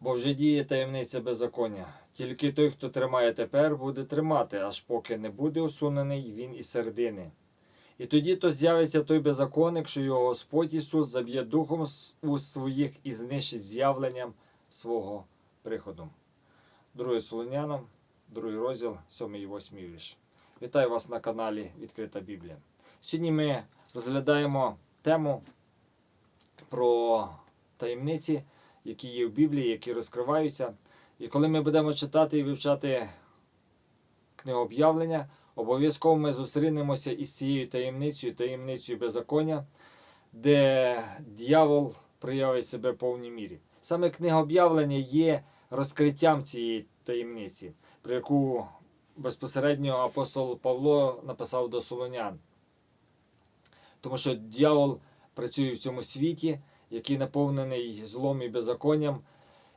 Бо вже діє таємниця беззаконня. Тільки той, хто тримає тепер, буде тримати, аж поки не буде усунений він із середини. І тоді то з'явиться той беззаконник, що його Господь Ісус заб'є духом уст своїх і знищить з'явленням свого приходу. Друге Солонянам, другий розділ, 7 і 8 вірш. Вітаю вас на каналі Відкрита Біблія. Сьогодні ми розглядаємо тему про таємниці, які є в Біблії, які розкриваються. І коли ми будемо читати і вивчати книгу об'явлення, обов'язково ми зустрінемося із цією таємницею, таємницею беззаконня, де дьявол проявить себе в повній мірі. Саме книга об'явлення є розкриттям цієї таємниці, про яку безпосередньо апостол Павло написав до Солонян. Тому що дьявол працює в цьому світі, який наповнений злом і беззаконням.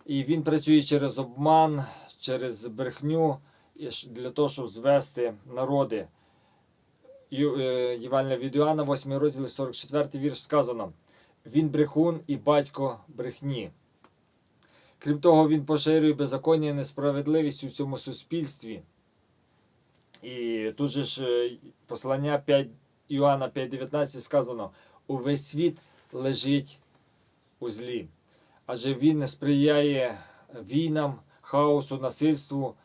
І він працює через обман, через брехню для того, щоб звести народи. Е, Євангелія від Іоанна, 8 розділ, 44 вірш сказано: Він брехун і батько брехні. Крім того, він поширює беззаконня і несправедливість у цьому суспільстві. І тут же ж е, послання 5 Іоанна 5,19 сказано: увесь світ лежить у злі. Адже він не сприяє війнам, хаосу, насильству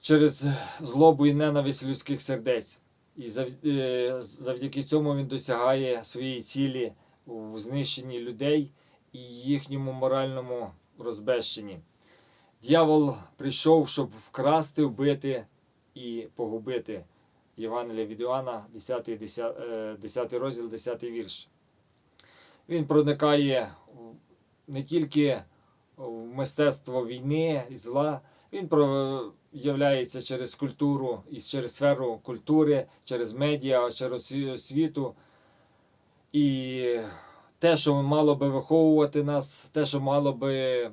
через злобу і ненависть людських сердець. І е, завдяки цьому він досягає своєї цілі в знищенні людей і їхньому моральному розбещенні. Д'явол прийшов, щоб вкрасти, вбити і погубити. Євангелія від Іоанна, 10, 10, е, 10 розділ, 10 вірш. Він проникає не тільки в мистецтво війни і зла, він проявляється через культуру і через сферу культури, через медіа, через осві- освіту. І те, що мало би виховувати нас, те, що мало би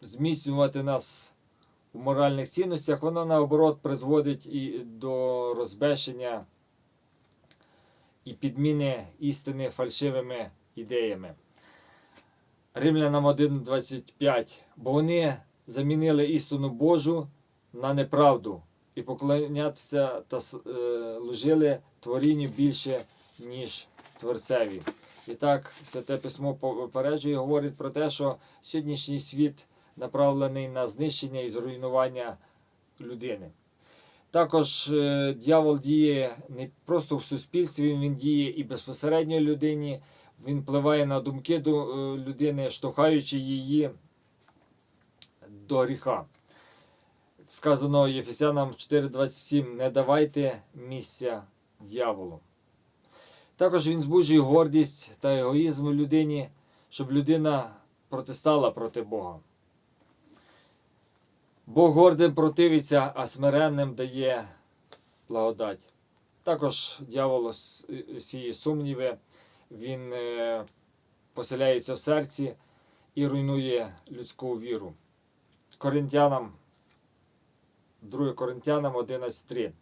зміцнювати нас в моральних цінностях, воно наоборот призводить і до розбещення і підміни істини фальшивими ідеями. Римлянам 1.25. Бо вони замінили істину Божу на неправду і поклонятися та е, служили творінню більше, ніж Творцеві. І так, Святе Письмо попереджує, говорить про те, що сьогоднішній світ направлений на знищення і зруйнування людини. Також е, дьявол діє не просто в суспільстві, він діє і безпосередньо людині, він впливає на думки до е, людини, штовхаючи її до гріха. Сказано Єфесянам 4:27: не давайте місця дьяволу. Також він збуджує гордість та егоїзм у людині, щоб людина протистала проти Бога. Бог гордим противиться, а смиренним дає благодать. Також дьявол с- сіє сумніви, він е, поселяється в серці і руйнує людську віру. Коринтянам, 2 Коринтянам 11.3.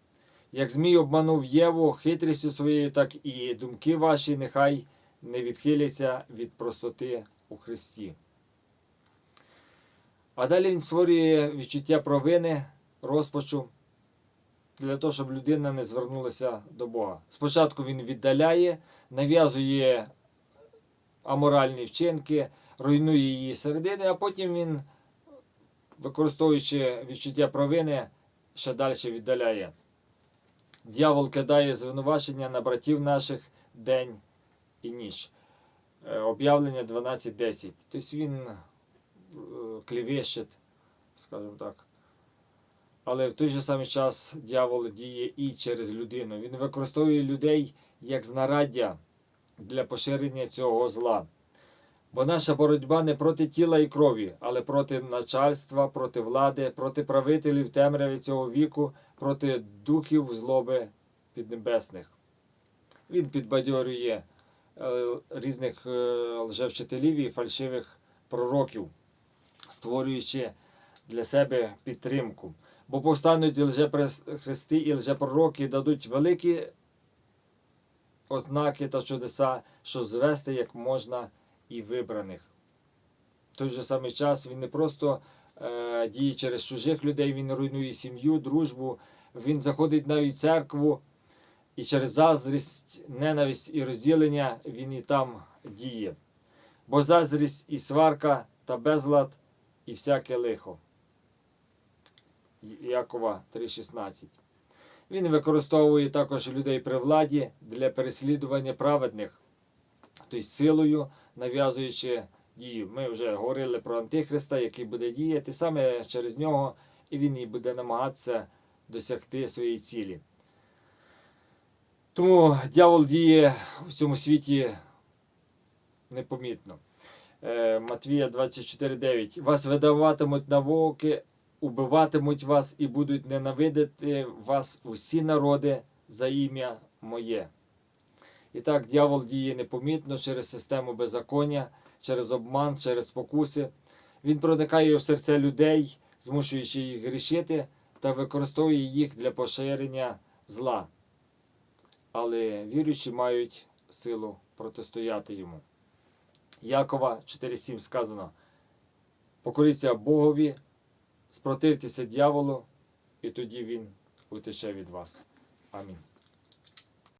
Як Змій обманув Єву хитрістю своєю, так і думки ваші нехай не відхиляться від простоти у Христі. А далі він створює відчуття провини, розпачу для того, щоб людина не звернулася до Бога. Спочатку він віддаляє, нав'язує аморальні вчинки, руйнує її середини, а потім він, використовуючи відчуття провини, ще далі віддаляє. Дьявол кидає звинувачення на братів наших день і ніч. Е, Об'явлення 12.10. Тобто він е, клівещить, скажімо так. Але в той же самий час дьявол діє і через людину. Він використовує людей як знараддя для поширення цього зла. Бо наша боротьба не проти тіла і крові, але проти начальства, проти влади, проти правителів темряви цього віку, проти духів злоби піднебесних. Він підбадьорює е, різних е, лжевчителів і фальшивих пророків, створюючи для себе підтримку. Бо повстануть і лжепрехристи і лжепророки дадуть великі ознаки та чудеса, що звести як можна і вибраних. в той же самий час він не просто е, діє через чужих людей, він руйнує сім'ю, дружбу, він заходить навіть в церкву, і через заздрість, ненависть і розділення він і там діє. Бо заздрість і сварка та безлад і всяке лихо. Якова 3,16. Він використовує також людей при владі для переслідування праведних, тобто силою нав'язуючи дію. Ми вже говорили про Антихриста, який буде діяти саме через нього, і він і буде намагатися досягти своєї цілі. Тому дьявол діє в цьому світі непомітно. Е, Матвія 24,9. Вас видаватимуть на вовки, убиватимуть вас і будуть ненавидити вас усі народи за ім'я моє. І так, дьявол діє непомітно через систему беззаконня, через обман, через спокуси. Він проникає в серце людей, змушуючи їх грішити та використовує їх для поширення зла. Але віруючі мають силу протистояти йому. Якова 4.7 сказано: Покоріться Богові, спротивтеся дьяволу, і тоді він утече від вас. Амінь.